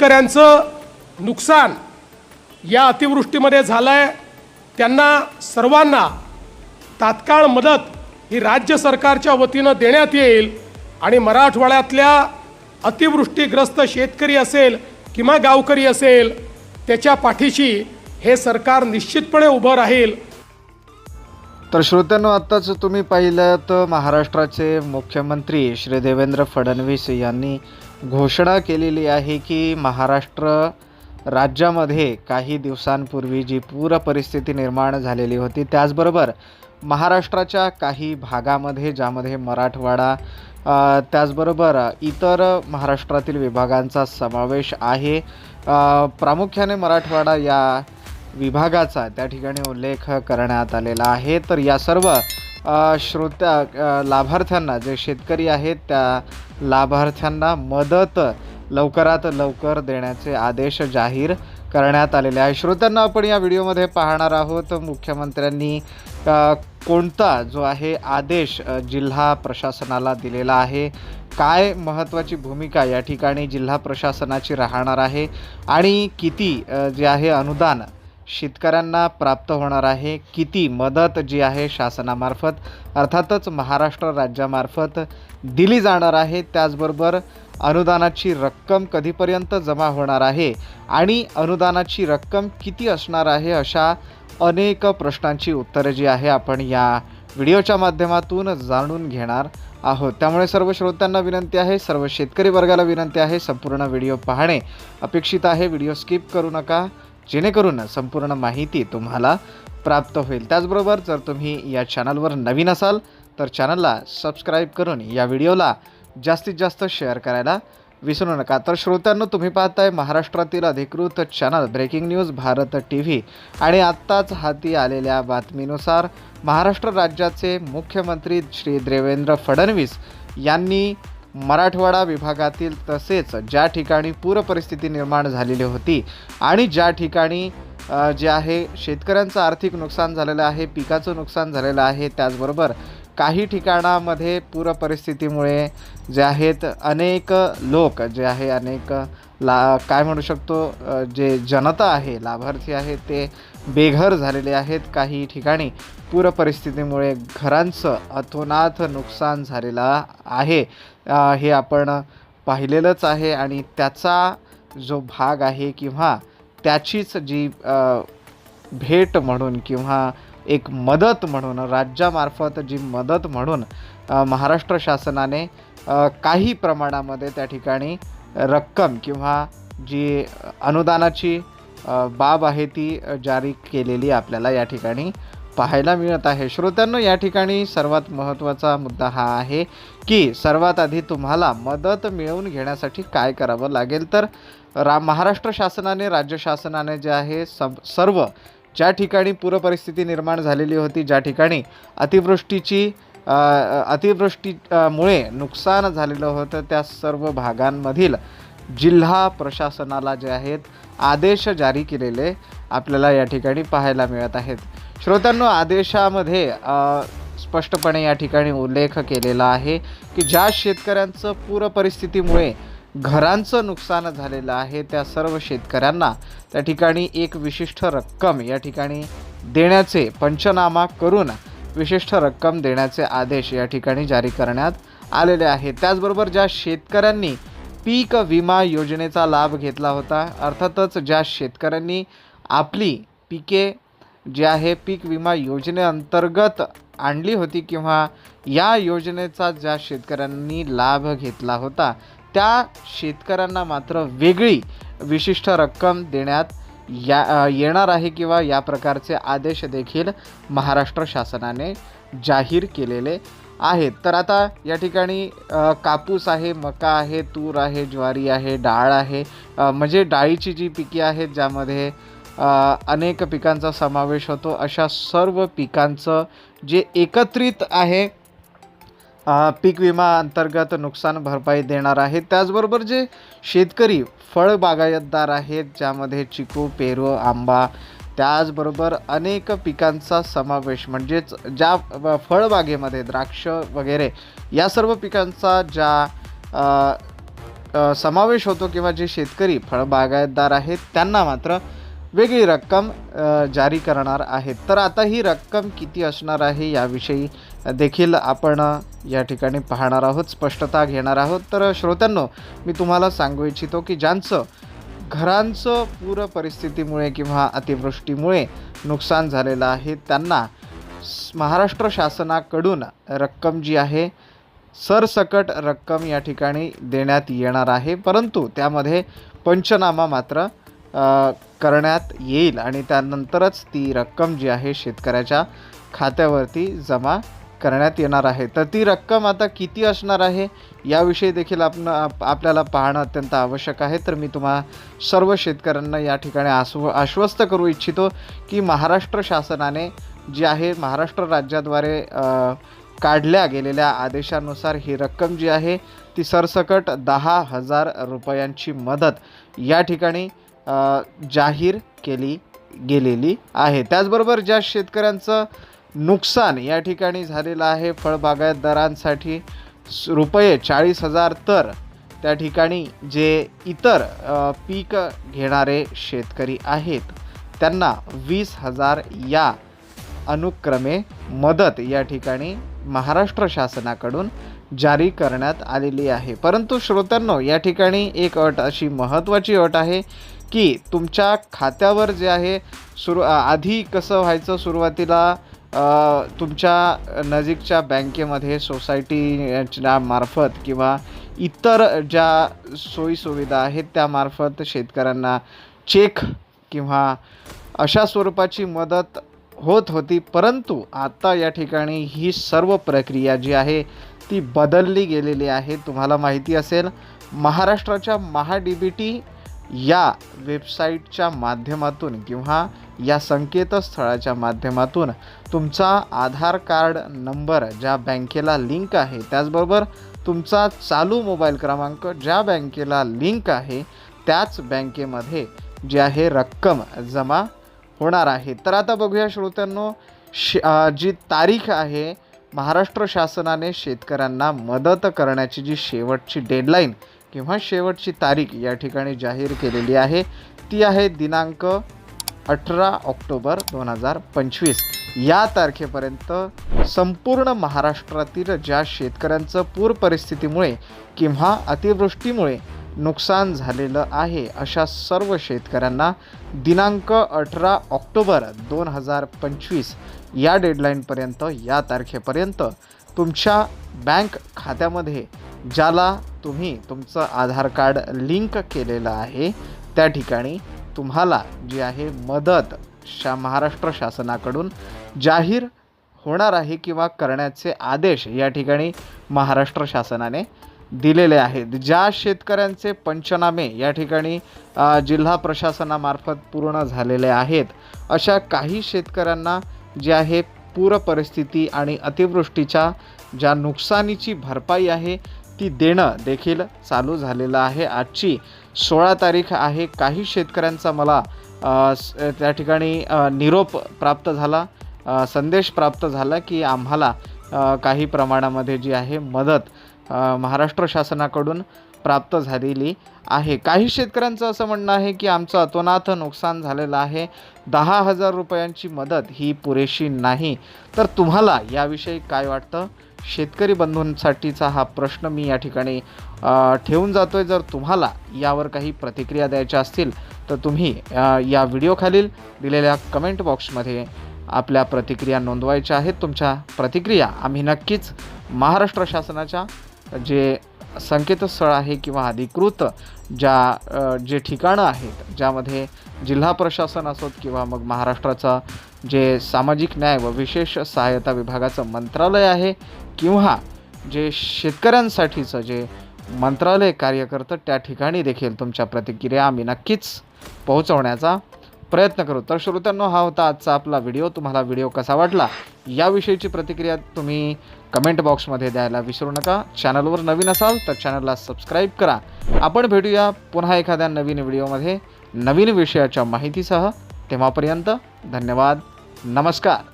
शेतकऱ्यांचं नुकसान या अतिवृष्टीमध्ये झालं आहे त्यांना सर्वांना तात्काळ मदत ही राज्य सरकारच्या वतीनं देण्यात येईल आणि मराठवाड्यातल्या अतिवृष्टीग्रस्त शेतकरी असेल किंवा गावकरी असेल त्याच्या पाठीशी हे सरकार निश्चितपणे उभं राहील. तर श्रोत्यांनो आत्ताच तुम्ही पाहिलं तर महाराष्ट्राचे मुख्यमंत्री श्री देवेंद्र फडणवीस यांनी घोषणा केलेली आहे की महाराष्ट्र राज्यामध्ये काही दिवसांपूर्वी जी पूर परिस्थिती निर्माण झालेली होती त्याचबरोबर महाराष्ट्राच्या काही भागामध्ये ज्यामध्ये मराठवाडा त्याचबरोबर इतर महाराष्ट्रातील विभागांचा समावेश आहे. प्रामुख्याने मराठवाडा या विभागाचा त्या ठिकाणी उल्लेख करण्यात आलेला आहे. तर या सर्व श्रोत्या लाभार्थ्यांना जे शेतकरी आहेत त्या लाभार्थ्यांना मदत लवकरात लवकर देण्याचे आदेश जाहीर करण्यात आलेले आहे. श्रोत्यांना आपण या व्हिडिओमध्ये पाहणार आहोत मुख्यमंत्र्यांनी कोणता जो आहे आदेश जिल्हा प्रशासनाला दिलेला आहे? काय महत्त्वाची भूमिका या ठिकाणी जिल्हा प्रशासनाची राहणार आहे? आणि किती जे आहे अनुदान शेतकऱ्यांना प्राप्त होणार आहे किती मदत जी आहे शासनामार्फत अर्थातच महाराष्ट्र राज्यामार्फत दिली जाणार आहे त्याचबरोबर अनुदानाची रक्कम कधीपर्यंत जमा होणार आहे आणि अनुदानाची रक्कम किती असणार आहे अशा अनेक प्रश्नांची उत्तरं जी आहे आपण या व्हिडिओच्या माध्यमातून जाणून घेणार आहोत. त्यामुळे सर्व श्रोत्यांना विनंती आहे सर्व शेतकरी वर्गाला विनंती आहे संपूर्ण व्हिडिओ पाहणे अपेक्षित आहे. व्हिडिओ स्किप करू नका. जेणेकरून संपूर्ण माहिती तुम्हाला प्राप्त होईल. त्याचबरोबर जर तुम्ही या चॅनलवर नवीन असाल तर चॅनलला सबस्क्राईब करून या व्हिडिओला जास्तीत जास्त शेअर करायला विसरू नका. तर श्रोत्यांनो तुम्ही पाहताय महाराष्ट्रातील अधिकृत channel breaking news Bharat T V आणि आत्ताच हाती आलेल्या बातमीनुसार महाराष्ट्र राज्याचे मुख्यमंत्री श्री देवेंद्र फडणवीस यांनी मराठवाडा विभागातील तसेच ज्या ठिकाणी पूरपरिस्थिती निर्माण झालेली होती आणि ज्या ठिकाणी जे आहे शेतकऱ्यांचं आर्थिक नुकसान झालेलं आहे पिकाचं नुकसान झालेलं आहे त्याचबरोबर काही ठिकाणामध्ये पूरपरिस्थितीमुळे जे आहेत अनेक लोक जे आहे अनेक ला काय म्हणू शकतो जे जनता आहे लाभार्थी आहे ते बेघर झालेले आहेत. काही ठिकाणी पूरपरिस्थितीमुळे घरांचं अथोनाथ नुकसान झालेलं आहे. हे आपण पाहिलेलंच आहे आणि त्याचा जो भाग आहे किंवा त्याचीच जी भेट म्हणून किंवा एक मदत म्हणून राज्यामार्फत जी मदत म्हणून महाराष्ट्र शासनाने काही प्रमाणामध्ये त्या ठिकाणी रक्कम किंवा जी अनुदानाची बाब आहे ती जारी केलेली आपल्याला या ठिकाणी पाहायला मिळत आहे. श्रोत्यांनो या ठिकाणी सर्वात महत्त्वाचा मुद्दा हा आहे की सर्वात आधी तुम्हाला मदत मिळवून घेण्यासाठी काय करावं लागेल? तर रा महाराष्ट्र शासनाने राज्य शासनाने जे आहे सब सर्व ज्या ठिकाणी पूरपरिस्थिती निर्माण झालेली होती ज्या ठिकाणी अतिवृष्टीची अतिवृष्टीमुळे नुकसान झालेलं होतं त्या सर्व भागांमधील जिल्हा प्रशासनाला जे आहेत आदेश जारी केलेले आपल्याला या ठिकाणी पाहायला मिळत आहेत. श्रोत्यांनो आदेशामध्ये स्पष्टपणे या ठिकाणी उल्लेख केलेला आहे की ज्या शेतकऱ्यांचं पूरपरिस्थितीमुळे घरांचं नुकसान झालेलं आहे त्या सर्व शेतकऱ्यांना त्या ठिकाणी एक विशिष्ट रक्कम या ठिकाणी देण्याचे पंचनामा करून विशिष्ट रक्कम देण्याचे आदेश या ठिकाणी जारी करण्यात आलेले आहेत त्याचबरोबर ज्या शेतकऱ्यांनी पीक विमा योजनेचा लाभ घेतला होता अर्थातच ज्या शेतकऱ्यांनी आपली पिके जे आहे पीक विमा योजनेअंतर्गत आणली होती किंवा या योजनेचा ज्या शेतकऱ्यांनी लाभ घेतला होता त्या शेतकऱ्यांना मात्र वेगळी विशिष्ट रक्कम देण्यात या येणार आहे किंवा या प्रकारचे आदेश देखील महाराष्ट्र शासनाने जाहीर केलेले आहेत. तर आता या ठिकाणी कापूस आहे मका आहे तूर आहे ज्वारी आहे डाळ आहे. म्हणजे डाळीची जी पिके आहेत ज्यामध्ये अनेक पिकांचा समावेश होतो. अशा सर्व पिकांचं जे एकत्रित आहे पीक विमा अंतर्गत नुकसान भरपाई देणार आहे. त्याचबरोबर जे शेतकरी फळबागायतदार आहेत ज्यामध्ये चिकू पेरू आंबा त्याचबरोबर अनेक पिकांचा समावेश म्हणजेच ज्या फळबागेमध्ये द्राक्ष वगैरे या सर्व पिकांचा ज्या समावेश होतो किंवा जे शेतकरी फळबागायतदार आहेत त्यांना मात्र वेगळी रक्कम जारी करणार आहेत. तर आता ही रक्कम किती असणार आहे याविषयी देखील आपण या ठिकाणी पाहणार आहोत स्पष्टता घेणार आहोत. तर श्रोत्यांनो मी तुम्हाला सांगू इच्छितो की ज्यांचं घरांचं पूर परिस्थितीमुळे किंवा अतिवृष्टीमुळे नुकसान झालेलं आहे त्यांना महाराष्ट्र शासनाकडून रक्कम जी आहे सरसकट रक्कम या ठिकाणी देण्यात येणार आहे. परंतु त्यामध्ये पंचनामा मात्र करण्यात येईल आणि त्यानंतरच ती रक्कम जी आहे शेतकऱ्याच्या खात्यावरती जमा करण्यात येणार आहे. तर ती रक्कम आता किती असणार आहे? याविषयी देखील आपण आप आपल्याला पाहणं अत्यंत आवश्यक आहे. तर मी तुम्हा सर्व शेतकऱ्यांना या ठिकाणी आश्व आश्वस्त करू इच्छितो की महाराष्ट्र शासनाने जी आहे महाराष्ट्र राज्याद्वारे काढल्या गेलेल्या आदेशानुसार ही रक्कम जी आहे ती सरसकट दहा हजार रुपयांची मदत या ठिकाणी जाहीर केली गेलेली आहे. त्याचबरोबर ज्या शेतकऱ्यांचं नुकसान या ठिकाणी झालेलं आहे फळबागायतदारांसाठी रुपये चाळीस हजार तर त्या ठिकाणी जे इतर पीक घेणारे शेतकरी आहेत त्यांना वीस हजार या अनुक्रमे मदत या ठिकाणी महाराष्ट्र शासनाकडून जारी करण्यात आलेली आहे. परंतु श्रोत्यांनो या ठिकाणी एक अट अशी महत्त्वाची अट आहे की तुमच्या खात्यावर जे आहे सुरू आधी कसं व्हायचं सुरुवातीला तुमच्या नजीकच्या बँकेमध्ये सोसायटीच्या मार्फत किंवा इतर ज्या सोयीसुविधा आहेत त्यामार्फत शेतकऱ्यांना चेक किंवा अशा स्वरूपाची मदत होत होती परंतु आता या ठिकाणी ही सर्व प्रक्रिया जी आहे ती बदलली गेलेली आहे. तुम्हाला माहिती असेल महाराष्ट्राच्या महा डी बी टी या वेबसाईटच्या माध्यमातून किंवा या संकेतस्थळाच्या माध्यमातून तुमचा आधार कार्ड नंबर ज्या बँकेला लिंक आहे त्याचबरोबर तुमचा चालू मोबाईल क्रमांक ज्या बँकेला लिंक आहे त्याच बँकेमध्ये जी आहे रक्कम जमा होणार आहे. तर आता बघूया श्रोत्यांनो श जी तारीख आहे महाराष्ट्र शासनाने शेतकऱ्यांना मदत करण्याची जी शेवटची डेडलाईन किंवा शेवटची तारीख या ठिकाणी जाहीर केलेली आहे. ती आहे दिनांक अठरा ऑक्टोबर दोन हजार पंचवीस. या तारखेपर्यंत संपूर्ण महाराष्ट्रातील ज्या शेतकऱ्यांचं पूर परिस्थितीमुळे किंवा अतिवृष्टीमुळे नुकसान झालेलं आहे अशा सर्व शेतकऱ्यांना दिनांक अठरा ऑक्टोबर दोन हजार पंचवीस या डेडलाईनपर्यंत या तारखेपर्यंत तुमच्या बँक खात्यामध्ये ज्याला तुम्ही तुमचं आधार कार्ड लिंक केलेलं आहे त्या ठिकाणी तुम्हाला जी आहे मदत शा महाराष्ट्र शासनाकडून जाहीर होणार आहे किंवा करण्याचे आदेश या ठिकाणी महाराष्ट्र शासनाने दिलेले आहेत. ज्या शेतकऱ्यांचे पंचनामे या ठिकाणी जिल्हा प्रशासनामार्फत पूर्ण झालेले आहेत अशा काही शेतकऱ्यांना जे आहे पूर परिस्थिती आणि अतिवृष्टीच्या ज्या नुकसानीची भरपाई आहे ती देणं देखील चालू झालेलं आहे. आजची सोळा तारीख आहे. काही शेतकऱ्यांचा मला स- त्या ठिकाणी निरोप प्राप्त झाला. संदेश प्राप्त झाला की आम्हाला काही प्रमाणामध्ये जी आहे मदत महाराष्ट्र शासनाकडून प्राप्त झालेली आहे. काही शेतकऱ्यांचं असं म्हणणं आहे की आमचं अतोनात नुकसान झालेलं आहे. दहा हजार रुपयांची मदत ही पुरेशी नाही. तर तुम्हाला याविषयी काय वाटतं? शेतकरी बंधूंसाठीचा हा प्रश्न मी या ठिकाणी ठेवून जातो आहे जर तुम्हाला यावर काही प्रतिक्रिया द्यायच्या असतील तर तुम्ही या व्हिडिओखालील दिलेल्या कमेंट बॉक्समध्ये आपल्या प्रतिक्रिया नोंदवायच्या आहेत. तुमच्या प्रतिक्रिया आम्ही नक्कीच महाराष्ट्र शासनाच्या जे संकेतस्थळ आहे किंवा अधिकृत ज्या जे ठिकाणं आहेत ज्यामध्ये जिल्हा प्रशासन असोत किंवा मग महाराष्ट्राचा जे सामाजिक न्याय व विशेष सहाय्यता विभागाचं मंत्रालय आहे किंवा जे शेतकऱ्यांसाठीचं जे मंत्रालय कार्य करतं त्या ठिकाणी देखील तुमच्या प्रतिक्रिया आम्ही नक्कीच पोहोचवण्याचा प्रयत्न करू. तर श्रोत्यांनो हा होता आजचा आपला व्हिडिओ. तुम्हाला व्हिडिओ कसा वाटला? याविषयीची प्रतिक्रिया तुम्ही कमेंट बॉक्समध्ये द्यायला विसरू नका. चॅनलवर नवीन असाल तर चॅनलला सबस्क्राईब करा. आपण भेटूया पुन्हा एखाद्या नवीन व्हिडिओमध्ये नवीन विषयाच्या माहितीसह. तेव्हापर्यंत धन्यवाद. नमस्कार.